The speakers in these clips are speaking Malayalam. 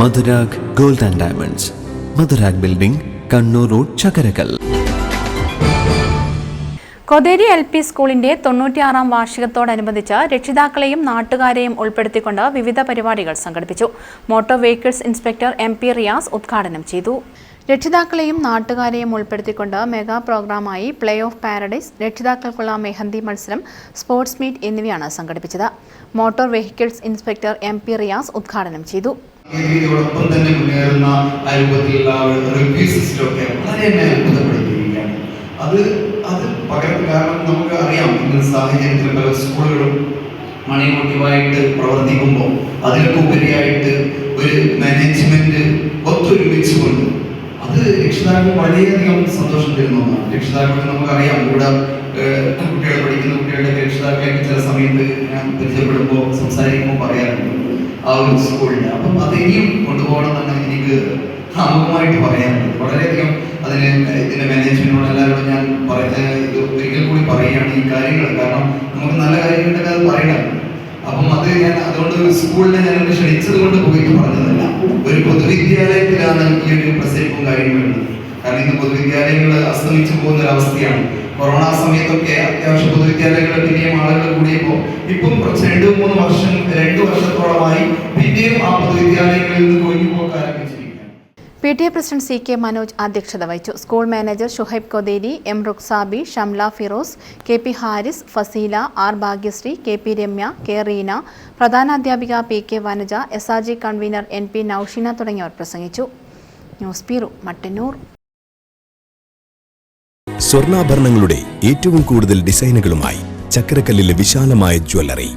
Madhurag gold and diamonds. Madhurag building Kannur road Chakkarakal. Kotheri L P സ്കൂളിന്റെ തൊണ്ണൂറ്റിയാറാം വാർഷികത്തോടനുബന്ധിച്ച് രക്ഷിതാക്കളെയും നാട്ടുകാരെയും ഉൾപ്പെടുത്തിക്കൊണ്ട് വിവിധ പരിപാടികൾ സംഘടിപ്പിച്ചു. Motor vehicles inspector M P Riyas ഉദ്ഘാടനം ചെയ്തു. രക്ഷിതാക്കളെയും നാട്ടുകാരെയും ഉൾപ്പെടുത്തിക്കൊണ്ട് മെഗാ പ്രോഗ്രാമായി പ്ലേ ഓഫ് പാരഡൈസ് രക്ഷിതാക്കൾക്കുള്ള മെഹന്തി മത്സരം സ്പോർട്സ് മീറ്റ് എന്നിവയാണ് സംഘടിപ്പിച്ചത്. Motor vehicles inspector M P Riyas ഉദ്ഘാടനം ചെയ്തു. രീതിയോടൊപ്പം തന്നെ മുന്നേറുന്ന ആ രൂപത്തിലുള്ള റിവ്യൂ സിസ്റ്റം ഒക്കെ വളരെ എന്നെ അത്ഭുതപ്പെടുത്തിയിരിക്കുകയാണ്. അത് അത് പകരം കാരണം നമുക്ക് അറിയാം ഇന്ന് സാഹചര്യത്തിൽ പല സ്കൂളുകളും മണി മോട്ടീവായിട്ട് പ്രവർത്തിക്കുമ്പോൾ അതിലൊക്കെ ഉപരിയായിട്ട് ഒരു മാനേജ്മെന്റ് ഒത്തൊരുമിച്ചുകൊണ്ട് അത് രക്ഷിതാക്കൾ വളരെയധികം സന്തോഷം തരുന്ന ഒന്നാണ്. രക്ഷിതാക്കൾക്ക് നമുക്കറിയാം ഇവിടെ കുട്ടികളെ പഠിക്കുന്ന കുട്ടികളുടെ രക്ഷിതാക്കളെയൊക്കെ ചില സമയത്ത് ഞാൻ പരിചയപ്പെടുമ്പോൾ സംസാരിക്കുമ്പോൾ പറയാറുണ്ട്. ആ ഒരു സ്കൂളിന് അപ്പം അത് ഇനിയും കൊണ്ടുപോകണം എന്നാണ് എനിക്ക് അമുഖമായിട്ട് പറയാനുള്ളത്. വളരെയധികം അതിന് ഇതിന്റെ മാനേജ്മെന്റിനോട് എല്ലാവരോടും ഞാൻ ഒരിക്കൽ കൂടി പറയുകയാണ് ഈ കാര്യങ്ങൾ. കാരണം നമുക്ക് നല്ല കാര്യങ്ങളുണ്ടെങ്കിൽ അത് പറയണം. അപ്പം അത് ഞാൻ അതുകൊണ്ട് ഒരു സ്കൂളിനെ ഞാൻ ഒന്ന് ക്ഷണിച്ചത് കൊണ്ട് പോയിട്ട് പറഞ്ഞതല്ല. ഒരു പൊതുവിദ്യാലയത്തിലാണ് ഈ ഒരു പ്രസരിപ്പും കാര്യങ്ങളും ഉള്ളത്. കാരണം ഇന്ന് പൊതുവിദ്യാലയങ്ങൾ അസ്തമിച്ചു പോകുന്ന ഒരു അവസ്ഥയാണ്. കൊറോണ സമയത്തൊക്കെ അത്യാവശ്യം പൊതുവിദ്യാലയങ്ങൾ പിന്നെയും ആളുകൾ കൂടിയപ്പോൾ ഇപ്പം കുറച്ച് രണ്ട് മൂന്ന് വർഷം P T A president C K Manoj അധ്യക്ഷത വഹിച്ചു. School manager Shuhaib Kotheri M Ruksabi Shamla Firoz K P Haris Faseela R Bhagyasree K P Ramya K Reena പ്രധാനാധ്യാപിക P K Vanaja S R G convener N P Naushina തുടങ്ങിയവർ പ്രസംഗിച്ചു. News bureau Mattannur. സ്വർണാഭരണങ്ങളുടെ ഏറ്റവും കൂടുതൽ ഡിസൈനുകളുമായി ചക്കരക്കല്ലിലെ വിശാലമായ jewellery.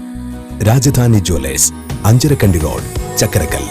Rajadhani jewellers Anjarakandy road Chakkarakkal